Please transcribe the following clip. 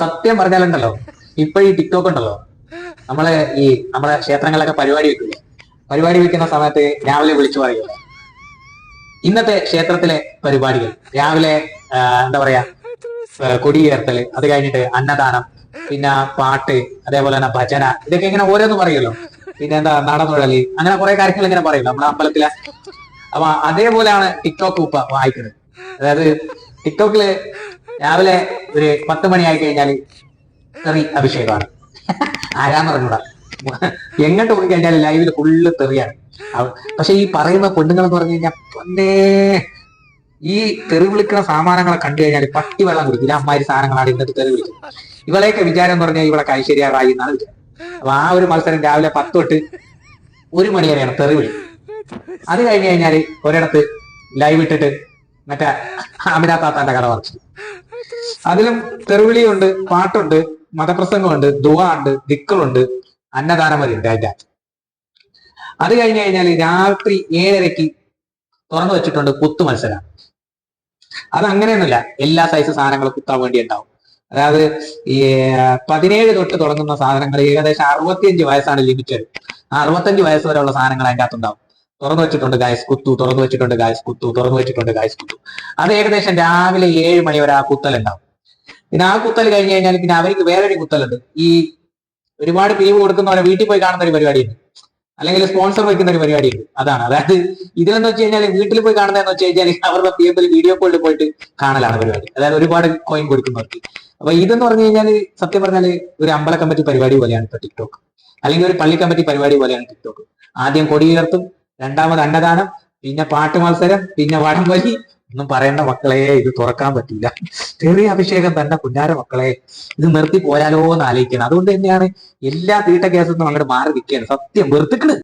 സത്യം പറഞ്ഞാലുണ്ടല്ലോ. ഇപ്പൊ ഈ ടിക്ടോക്ക് ഉണ്ടല്ലോ. നമ്മളെ ഈ നമ്മളെ ക്ഷേത്രങ്ങളിലൊക്കെ പരിപാടി വെക്കില്ലേ പരിപാടി വെക്കുന്ന സമയത്ത് രാവിലെ വിളിച്ചു പറയുക ഇന്നത്തെ ക്ഷേത്രത്തിലെ പരിപാടികൾ. രാവിലെ എന്താ പറയാ ആ, കൊടിയുയർത്തൽ അത് കഴിഞ്ഞിട്ട് അന്നദാനം പിന്നെ പാട്ട് അതേപോലെ തന്നെ ഭജന ഇതൊക്കെ ഇങ്ങനെ ഓരോന്ന് പറയുമല്ലോ പിന്നെ എന്താ നടന്നുഴലി അങ്ങനെ കുറെ കാര്യങ്ങൾ ഇങ്ങനെ പറയുമല്ലോ നമ്മുടെ അമ്പലത്തിലെ. അപ്പൊ അതേപോലെയാണ് ടിക്ടോക്ക് ഉപ്പ വായിക്കുന്നത്. അതായത് ടിക്ടോക്കിൽ രാവിലെ ഒരു പത്ത് മണിയായി കഴിഞ്ഞാൽ തെറി അഭിഷേകമാണ്. ആരാന്ന് എങ്ങോട്ട് പോയി കഴിഞ്ഞാൽ ലൈവിൽ ഫുള്ള് തെറിയാണ്. പക്ഷെ ഈ പറയുന്ന പെണ്ണുങ്ങൾ എന്ന് പറഞ്ഞു കഴിഞ്ഞാൽ പൊന്നേ. ഈ തെറി വിളിക്കുന്ന സാമാനങ്ങളെ കണ്ടു കഴിഞ്ഞാൽ പട്ടി വെള്ളം കുടിക്കില്ല അമ്മാരി സാധനങ്ങളാണ് ഇന്നത്തെ തെറി വിളിക്കും ഇവളെയൊക്കെ വിചാരം എന്ന് പറഞ്ഞാൽ ഇവളെ കൈശരിയാറായി എന്നാണ് വിചാരം അപ്പൊ ആ ഒരു മത്സരം രാവിലെ പത്ത് തൊട്ട് ഒരു മണി വരെയാണ് തെറി വിളി. അത് കഴിഞ്ഞ് കഴിഞ്ഞാൽ ഒരിടത്ത് ലൈവ് ഇട്ടിട്ട് മറ്റേ അമിനാ താത്താന്റെ കട പറിച്ചു അതിലും തെറിവിളിയുണ്ട് പാട്ടുണ്ട് മതപ്രസംഗമുണ്ട് ദുവ ഉണ്ട് ദിക്കളുണ്ട് അന്നദാനം വരെ ഉണ്ട് അകത്ത്. അത് കഴിഞ്ഞു കഴിഞ്ഞാൽ രാത്രി ഏഴരയ്ക്ക് തുറന്നു വെച്ചിട്ടുണ്ട് കുത്തു മത്സരം. അത് അങ്ങനെയൊന്നുമില്ല. എല്ലാ സൈസ് സാധനങ്ങളും കുത്താൻ വേണ്ടി ഉണ്ടാവും അതായത് ഈ പതിനേഴ് തൊട്ട് തുടങ്ങുന്ന സാധനങ്ങൾ ഏകദേശം അറുപത്തിയഞ്ച് വയസ്സാണ് ലിമിറ്റഡ്. ആ അറുപത്തഞ്ച് വയസ്സ് വരെയുള്ള സാധനങ്ങൾ അതിന്റെ അകത്തുണ്ടാവും. തുറന്നു വെച്ചിട്ടുണ്ട് ഗായസ് കുത്തു തുറന്നു വെച്ചിട്ടുണ്ട് ഗായസ് കുത്തു തുറന്നു വെച്ചിട്ടുണ്ട് ഗായസ് കുത്തു. അത് ഏകദേശം രാവിലെ ഏഴ് മണി വരെ ആ കുത്തൽ ഉണ്ടാവും പിന്നെ ആ കുത്തൽ കഴിഞ്ഞ് കഴിഞ്ഞാൽ പിന്നെ അവർക്ക് വേറൊരു കുത്തലുണ്ട്. ഈ ഒരുപാട് പിരിവ് കൊടുക്കുന്നവരെ വീട്ടിൽ പോയി കാണുന്ന ഒരു പരിപാടിയുണ്ട്. അല്ലെങ്കിൽ സ്പോൺസർ വയ്ക്കുന്ന ഒരു പരിപാടിയുണ്ട്. അതാണ്. അതായത് ഇതിലെന്ന് വെച്ച് കഴിഞ്ഞാൽ വീട്ടിൽ പോയി കാണുന്നതെന്ന് വെച്ച് കഴിഞ്ഞാൽ അവരുടെ പി എഫിൽ വീഡിയോ കോളിൽ പോയിട്ട് കാണലാണ് പരിപാടി. അതായത് ഒരുപാട് കോയിൻ കൊടുക്കുന്നവർക്ക്. അപ്പൊ ഇതെന്ന് പറഞ്ഞു കഴിഞ്ഞാൽ സത്യം പറഞ്ഞാൽ ഒരു അമ്പല കമ്മിറ്റി പരിപാടി പോലെയാണ് ഇപ്പൊ ടിക്ടോക്ക് അല്ലെങ്കിൽ ഒരു പള്ളി കമ്മിറ്റി പരിപാടി പോലെയാണ് ടിക്ടോക്ക് ആദ്യം കൊടിയുയർത്തും രണ്ടാമത് അന്നദാനം പിന്നെ പാട്ട് മത്സരം പിന്നെ വടംവലി ഒന്നും പറയേണ്ട മക്കളെ ഇത് തുറക്കാൻ പറ്റില്ല ചെറിയ അഭിഷേകം തന്നെ കുഞ്ഞാര മക്കളെ ഇത് നിർത്തി പോയാലോ എന്ന് ആലോചിക്കണം. അതുകൊണ്ട് തന്നെയാണ് എല്ലാ തീട്ട കേസൊന്നും അങ്ങോട്ട് മാറി നിൽക്കുകയാണ്. സത്യം വെറുത്തിക്കണ്.